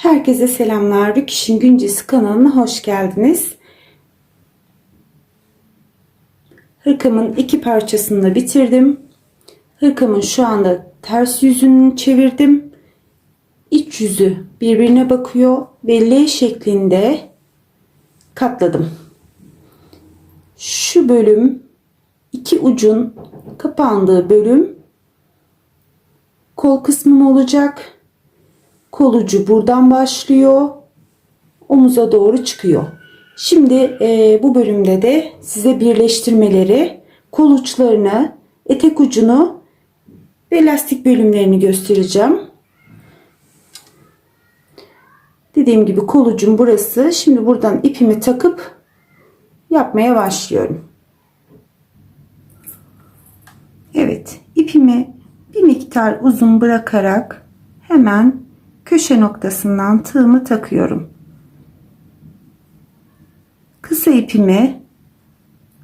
Herkese selamlar. Rüküş'ün Güncesi kanalına hoş geldiniz. Hırkamın iki parçasını da bitirdim. Hırkamın şu anda ters yüzünü çevirdim. İç yüzü birbirine bakıyor ve L şeklinde katladım. Şu bölüm iki ucun kapandığı bölüm kol kısmım olacak. Kolucu buradan başlıyor. Omuza doğru çıkıyor. Şimdi e, bu bölümde de size birleştirmeleri, kol uçlarını, etek ucunu ve lastik bölümlerini göstereceğim. Dediğim gibi kolucum burası. Şimdi buradan ipimi takıp yapmaya başlıyorum. Evet, ipimi bir miktar uzun bırakarak hemen köşe noktasından tığımı takıyorum. Kısa ipimi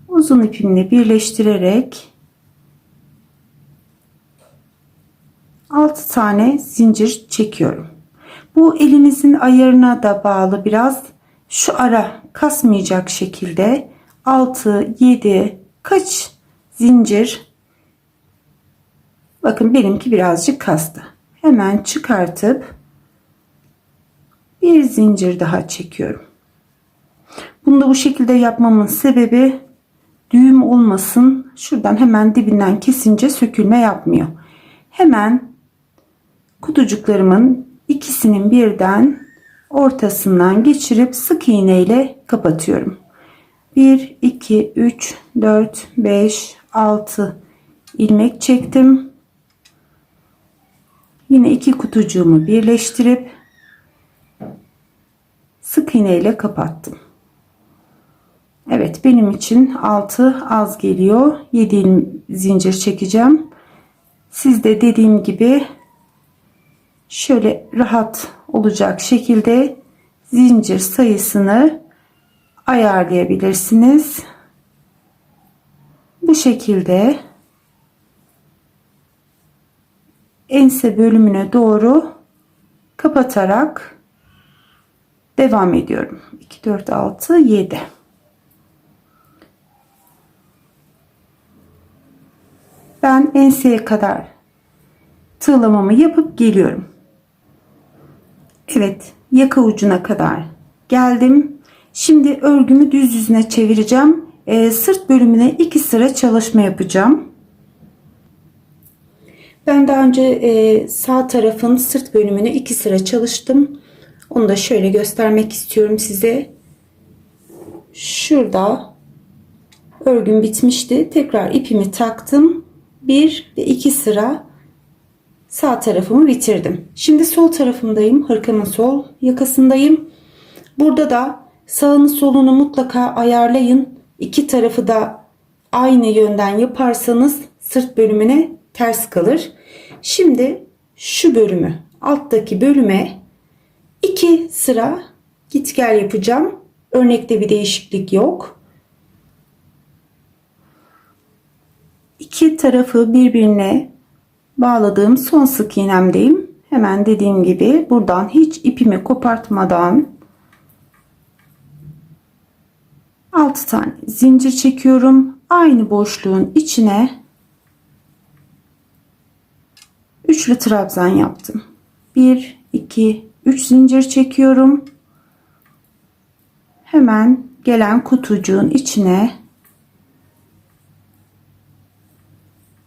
uzun ipimle birleştirerek 6 tane zincir çekiyorum. Bu elinizin ayarına da bağlı biraz şu ara kasmayacak şekilde 6 7 kaç zincir bakın benimki birazcık kastı. Hemen çıkartıp bir zincir daha çekiyorum. Bunu da bu şekilde yapmamın sebebi düğüm olmasın. Şuradan hemen dibinden kesince sökülme yapmıyor. Hemen kutucuklarımın ikisinin birden ortasından geçirip sık iğne ile kapatıyorum. 1 2 3 4 5 6 ilmek çektim. Yine iki kutucuğumu birleştirip sık iğne ile kapattım. Evet benim için 6 az geliyor. 7 zincir çekeceğim. Siz de dediğim gibi şöyle rahat olacak şekilde zincir sayısını ayarlayabilirsiniz. Bu şekilde ense bölümüne doğru kapatarak devam ediyorum. 2 4 6 7 Ben enseye kadar tığlamamı yapıp geliyorum. Evet, yaka ucuna kadar geldim. Şimdi örgümü düz yüzüne çevireceğim. Ee, sırt bölümüne iki sıra çalışma yapacağım. Ben daha önce e, sağ tarafın sırt bölümünü iki sıra çalıştım. Onu da şöyle göstermek istiyorum size. Şurada örgüm bitmişti. Tekrar ipimi taktım. Bir ve iki sıra sağ tarafımı bitirdim. Şimdi sol tarafımdayım. Hırkamın sol yakasındayım. Burada da sağını solunu mutlaka ayarlayın. İki tarafı da aynı yönden yaparsanız sırt bölümüne ters kalır. Şimdi şu bölümü alttaki bölüme iki sıra git gel yapacağım. Örnekte bir değişiklik yok. İki tarafı birbirine bağladığım son sık iğnemdeyim. Hemen dediğim gibi buradan hiç ipimi kopartmadan 6 tane zincir çekiyorum. Aynı boşluğun içine üçlü trabzan yaptım. 1 2 3 zincir çekiyorum. Hemen gelen kutucuğun içine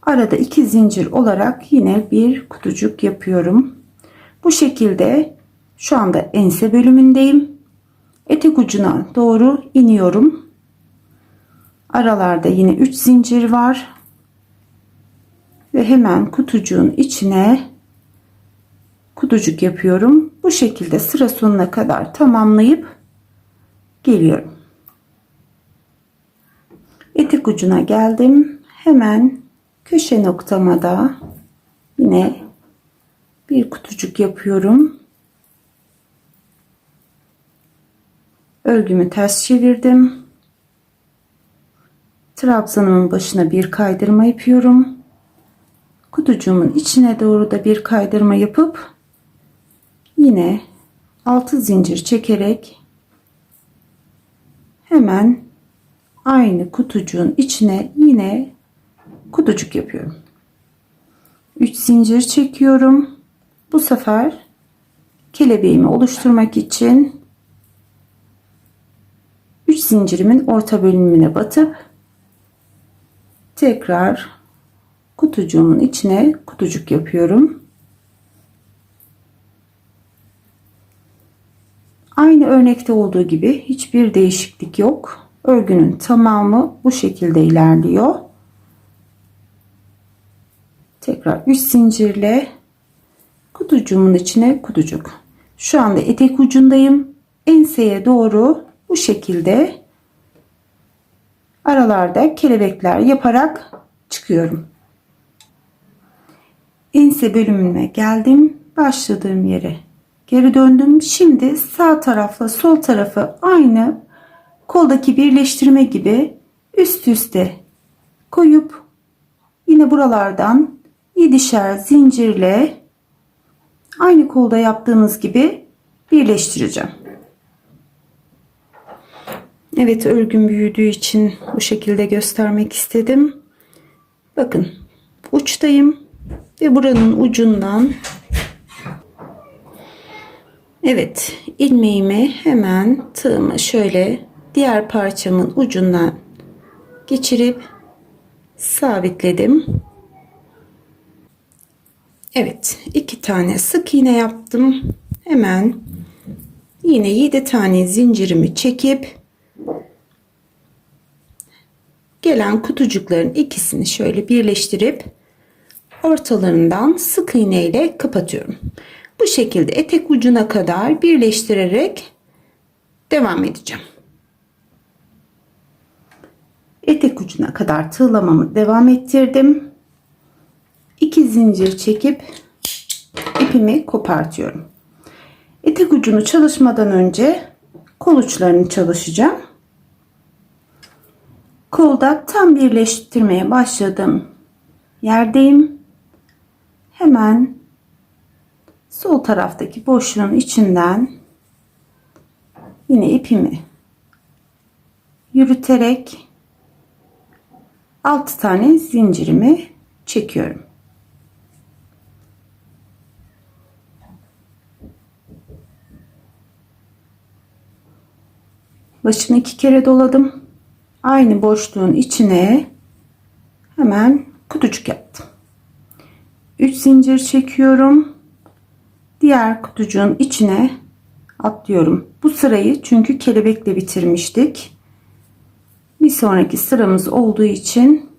arada iki zincir olarak yine bir kutucuk yapıyorum. Bu şekilde şu anda ense bölümündeyim. Etek ucuna doğru iniyorum. Aralarda yine 3 zincir var. Ve hemen kutucuğun içine kutucuk yapıyorum. Bu şekilde sıra sonuna kadar tamamlayıp geliyorum. Etek ucuna geldim. Hemen köşe noktama da yine bir kutucuk yapıyorum. Örgümü ters çevirdim. Trabzanımın başına bir kaydırma yapıyorum. Kutucuğumun içine doğru da bir kaydırma yapıp yine 6 zincir çekerek hemen aynı kutucuğun içine yine kutucuk yapıyorum. 3 zincir çekiyorum. Bu sefer kelebeğimi oluşturmak için 3 zincirimin orta bölümüne batıp tekrar kutucuğumun içine kutucuk yapıyorum. Aynı örnekte olduğu gibi hiçbir değişiklik yok. Örgünün tamamı bu şekilde ilerliyor. Tekrar 3 zincirle kutucuğumun içine kutucuk. Şu anda etek ucundayım. Enseye doğru bu şekilde aralarda kelebekler yaparak çıkıyorum. Ense bölümüne geldim. Başladığım yere geri döndüm. Şimdi sağ tarafla sol tarafı aynı koldaki birleştirme gibi üst üste koyup yine buralardan 7'şer zincirle aynı kolda yaptığımız gibi birleştireceğim. Evet örgüm büyüdüğü için bu şekilde göstermek istedim. Bakın uçtayım ve buranın ucundan Evet ilmeğimi hemen tığımı şöyle diğer parçamın ucundan geçirip sabitledim. Evet iki tane sık iğne yaptım. Hemen yine 7 tane zincirimi çekip gelen kutucukların ikisini şöyle birleştirip ortalarından sık iğne ile kapatıyorum. Bu şekilde etek ucuna kadar birleştirerek devam edeceğim. Etek ucuna kadar tığlamamı devam ettirdim. 2 zincir çekip ipimi kopartıyorum. Etek ucunu çalışmadan önce kol uçlarını çalışacağım. Kolda tam birleştirmeye başladım. Yerdeyim. Hemen sol taraftaki boşluğun içinden yine ipimi yürüterek 6 tane zincirimi çekiyorum. Başını iki kere doladım. Aynı boşluğun içine hemen kutucuk yaptım. 3 zincir çekiyorum. Diğer kutucuğun içine atlıyorum. Bu sırayı çünkü kelebekle bitirmiştik. Bir sonraki sıramız olduğu için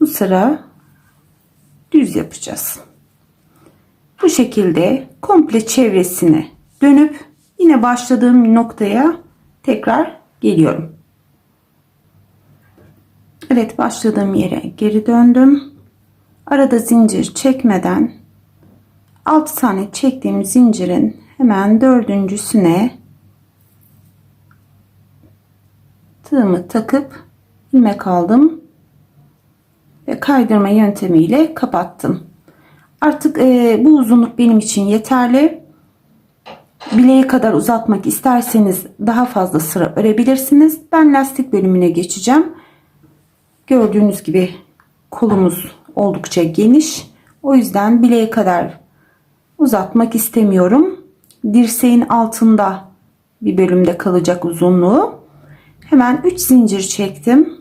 bu sıra düz yapacağız. Bu şekilde komple çevresine dönüp yine başladığım noktaya tekrar geliyorum. Evet başladığım yere geri döndüm. Arada zincir çekmeden 6 tane çektiğim zincirin hemen dördüncüsüne tığımı takıp ilmek aldım ve kaydırma yöntemiyle kapattım. Artık e, bu uzunluk benim için yeterli. Bileğe kadar uzatmak isterseniz daha fazla sıra örebilirsiniz. Ben lastik bölümüne geçeceğim. Gördüğünüz gibi kolumuz oldukça geniş. O yüzden bileğe kadar uzatmak istemiyorum. Dirseğin altında bir bölümde kalacak uzunluğu. Hemen 3 zincir çektim.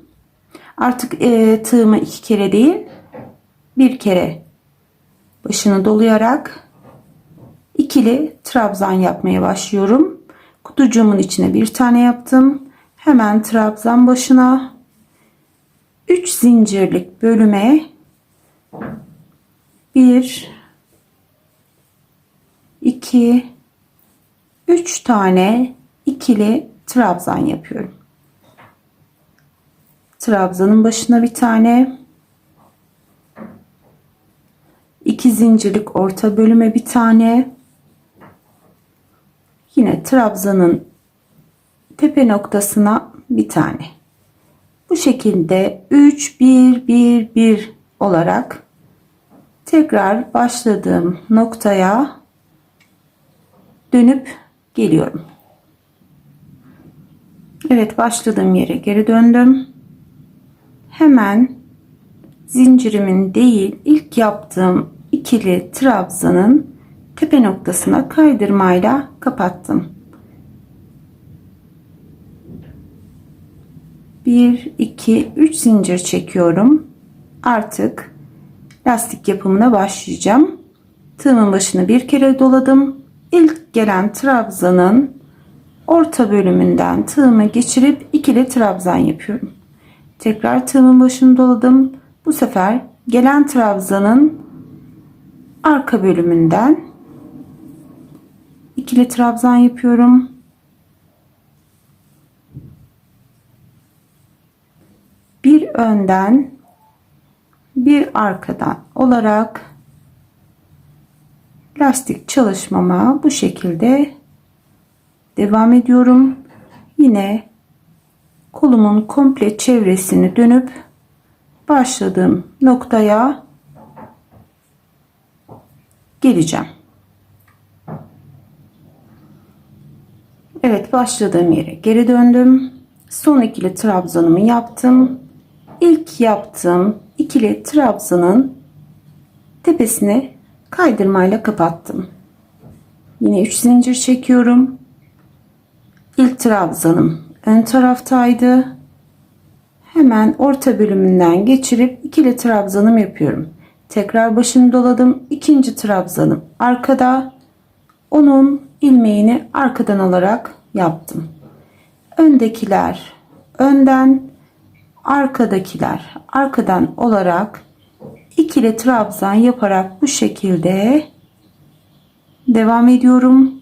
Artık e, tığımı iki kere değil bir kere başını dolayarak ikili trabzan yapmaya başlıyorum. Kutucuğumun içine bir tane yaptım. Hemen trabzan başına 3 zincirlik bölüme 1 2 3 tane ikili trabzan yapıyorum. Trabzanın başına bir tane 2 zincirlik orta bölüme bir tane yine trabzanın tepe noktasına bir tane. Bu şekilde 3 1 1 1 olarak tekrar başladığım noktaya dönüp geliyorum. Evet başladığım yere geri döndüm. Hemen zincirimin değil ilk yaptığım ikili trabzanın tepe noktasına kaydırmayla kapattım. 1 2 3 zincir çekiyorum. Artık lastik yapımına başlayacağım. Tığımın başını bir kere doladım. İlk gelen trabzanın orta bölümünden tığımı geçirip ikili trabzan yapıyorum. Tekrar tığımın başını doladım. Bu sefer gelen trabzanın arka bölümünden ikili trabzan yapıyorum. Bir önden bir arkadan olarak lastik çalışmama bu şekilde devam ediyorum. Yine kolumun komple çevresini dönüp başladığım noktaya geleceğim. Evet başladığım yere geri döndüm. Son ikili trabzanımı yaptım. İlk yaptığım ikili trabzanın tepesini kaydırmayla kapattım. Yine 3 zincir çekiyorum. İlk trabzanım ön taraftaydı. Hemen orta bölümünden geçirip ikili trabzanım yapıyorum. Tekrar başını doladım. İkinci trabzanım arkada. Onun ilmeğini arkadan alarak yaptım. Öndekiler önden, arkadakiler arkadan olarak ikili trabzan yaparak bu şekilde devam ediyorum.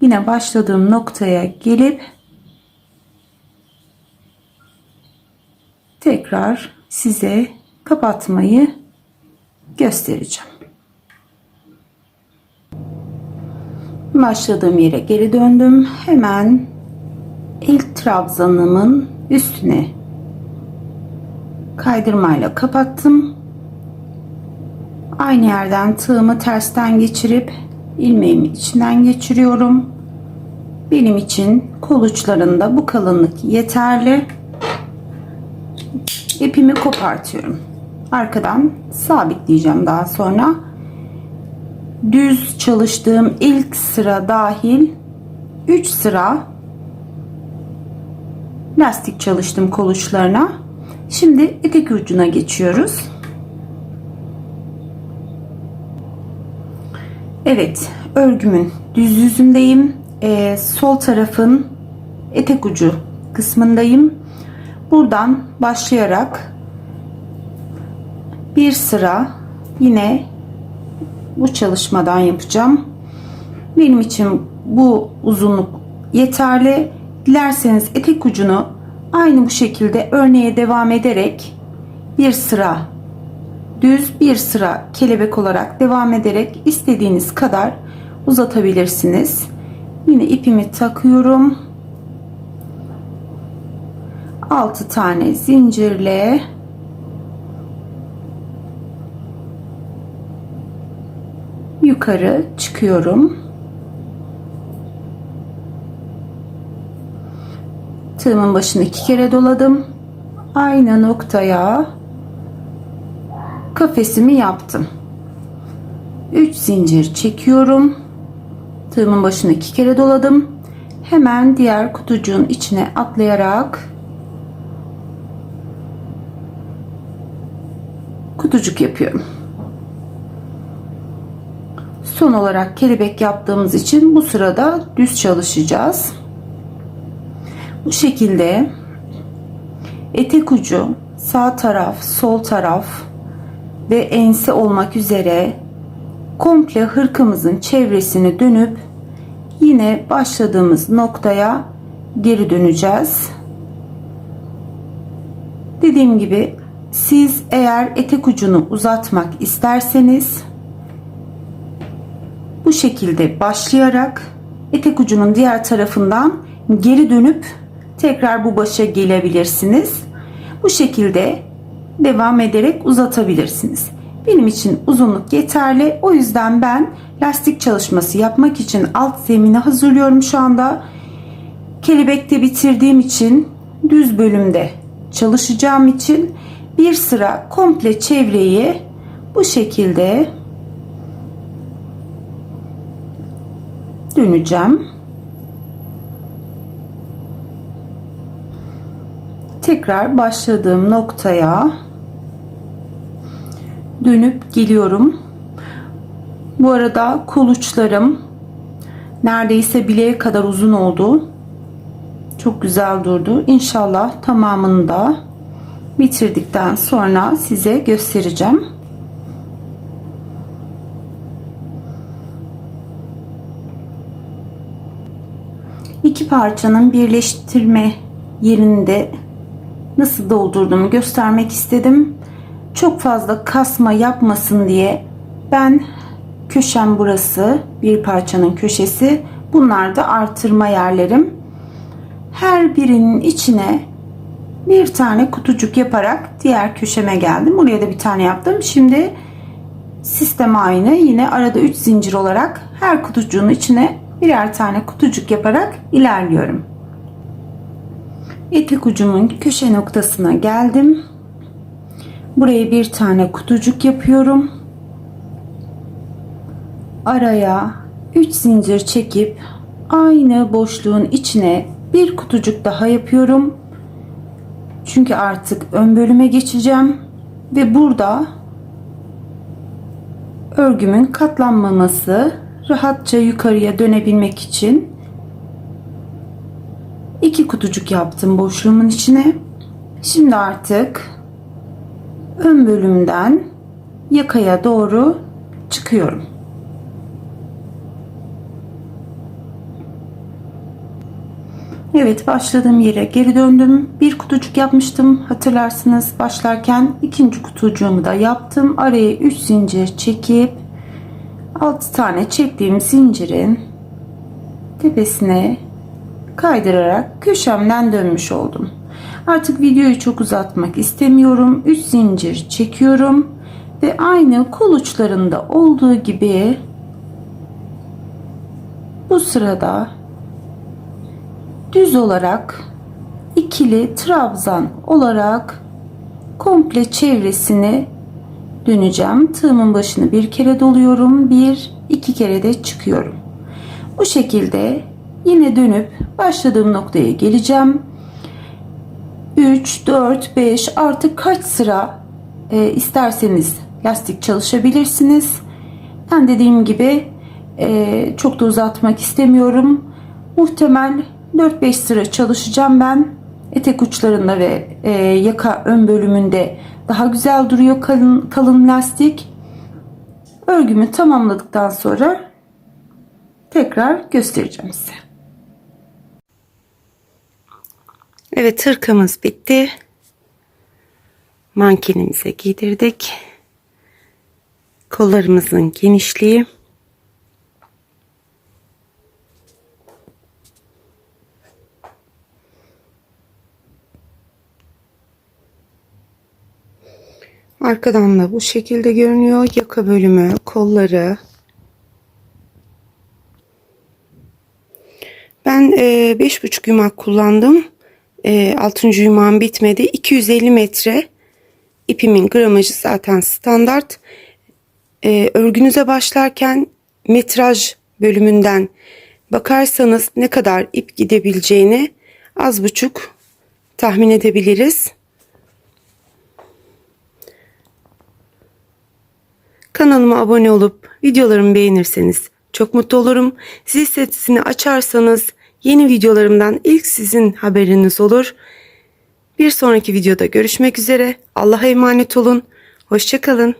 Yine başladığım noktaya gelip tekrar size kapatmayı göstereceğim. Başladığım yere geri döndüm. Hemen ilk trabzanımın üstüne kaydırmayla kapattım. Aynı yerden tığımı tersten geçirip ilmeğimi içinden geçiriyorum. Benim için kol uçlarında bu kalınlık yeterli. İpimi kopartıyorum. Arkadan sabitleyeceğim daha sonra. Düz çalıştığım ilk sıra dahil 3 sıra lastik çalıştım kol uçlarına. Şimdi etek ucuna geçiyoruz. Evet, örgümün düz yüzündeyim. Ee, sol tarafın etek ucu kısmındayım. Buradan başlayarak bir sıra yine bu çalışmadan yapacağım. Benim için bu uzunluk yeterli. Dilerseniz etek ucunu aynı bu şekilde örneğe devam ederek bir sıra düz bir sıra kelebek olarak devam ederek istediğiniz kadar uzatabilirsiniz. Yine ipimi takıyorum. 6 tane zincirle yukarı çıkıyorum. Tığımın başını iki kere doladım. Aynı noktaya kafesimi yaptım. 3 zincir çekiyorum. Tığımın başını iki kere doladım. Hemen diğer kutucuğun içine atlayarak kutucuk yapıyorum. Son olarak kelebek yaptığımız için bu sırada düz çalışacağız. Bu şekilde etek ucu sağ taraf, sol taraf ve ense olmak üzere komple hırkamızın çevresini dönüp yine başladığımız noktaya geri döneceğiz. Dediğim gibi siz eğer etek ucunu uzatmak isterseniz bu şekilde başlayarak etek ucunun diğer tarafından geri dönüp tekrar bu başa gelebilirsiniz. Bu şekilde devam ederek uzatabilirsiniz. benim için uzunluk yeterli. O yüzden ben lastik çalışması yapmak için alt zemini hazırlıyorum şu anda. Kelebekte bitirdiğim için düz bölümde çalışacağım için bir sıra komple çevreyi bu şekilde döneceğim. Tekrar başladığım noktaya dönüp geliyorum. Bu arada kol uçlarım neredeyse bileğe kadar uzun oldu. Çok güzel durdu. İnşallah tamamını da bitirdikten sonra size göstereceğim. İki parçanın birleştirme yerinde nasıl doldurduğumu göstermek istedim. Çok fazla kasma yapmasın diye ben köşem burası bir parçanın köşesi. Bunlar da artırma yerlerim. Her birinin içine bir tane kutucuk yaparak diğer köşeme geldim. Buraya da bir tane yaptım. Şimdi sistem aynı. Yine arada 3 zincir olarak her kutucuğun içine birer tane kutucuk yaparak ilerliyorum. Etek ucumun köşe noktasına geldim buraya bir tane kutucuk yapıyorum. Araya 3 zincir çekip aynı boşluğun içine bir kutucuk daha yapıyorum. Çünkü artık ön bölüme geçeceğim ve burada örgümün katlanmaması rahatça yukarıya dönebilmek için iki kutucuk yaptım boşluğumun içine. Şimdi artık ön bölümden yakaya doğru çıkıyorum Evet başladığım yere geri döndüm. Bir kutucuk yapmıştım hatırlarsınız başlarken. ikinci kutucuğumu da yaptım. Araya 3 zincir çekip 6 tane çektiğim zincirin tepesine kaydırarak köşemden dönmüş oldum. Artık videoyu çok uzatmak istemiyorum. 3 zincir çekiyorum ve aynı kol uçlarında olduğu gibi bu sırada düz olarak ikili trabzan olarak komple çevresini döneceğim. Tığımın başını bir kere doluyorum. Bir, iki kere de çıkıyorum. Bu şekilde yine dönüp başladığım noktaya geleceğim. 3, 4, 5 artık kaç sıra e, isterseniz lastik çalışabilirsiniz. Ben dediğim gibi e, çok da uzatmak istemiyorum. Muhtemel 4-5 sıra çalışacağım ben. Etek uçlarında ve e, yaka ön bölümünde daha güzel duruyor kalın, kalın lastik. Örgümü tamamladıktan sonra tekrar göstereceğim size. Evet hırkamız bitti. Mankenimize giydirdik. Kollarımızın genişliği Arkadan da bu şekilde görünüyor. Yaka bölümü, kolları. Ben e, beş buçuk yumak kullandım. E, 6. yumağım bitmedi. 250 metre ipimin gramajı zaten standart. E, örgünüze başlarken metraj bölümünden bakarsanız ne kadar ip gidebileceğini az buçuk tahmin edebiliriz. Kanalıma abone olup videolarımı beğenirseniz çok mutlu olurum. Zil sesini açarsanız yeni videolarımdan ilk sizin haberiniz olur. Bir sonraki videoda görüşmek üzere. Allah'a emanet olun. Hoşçakalın.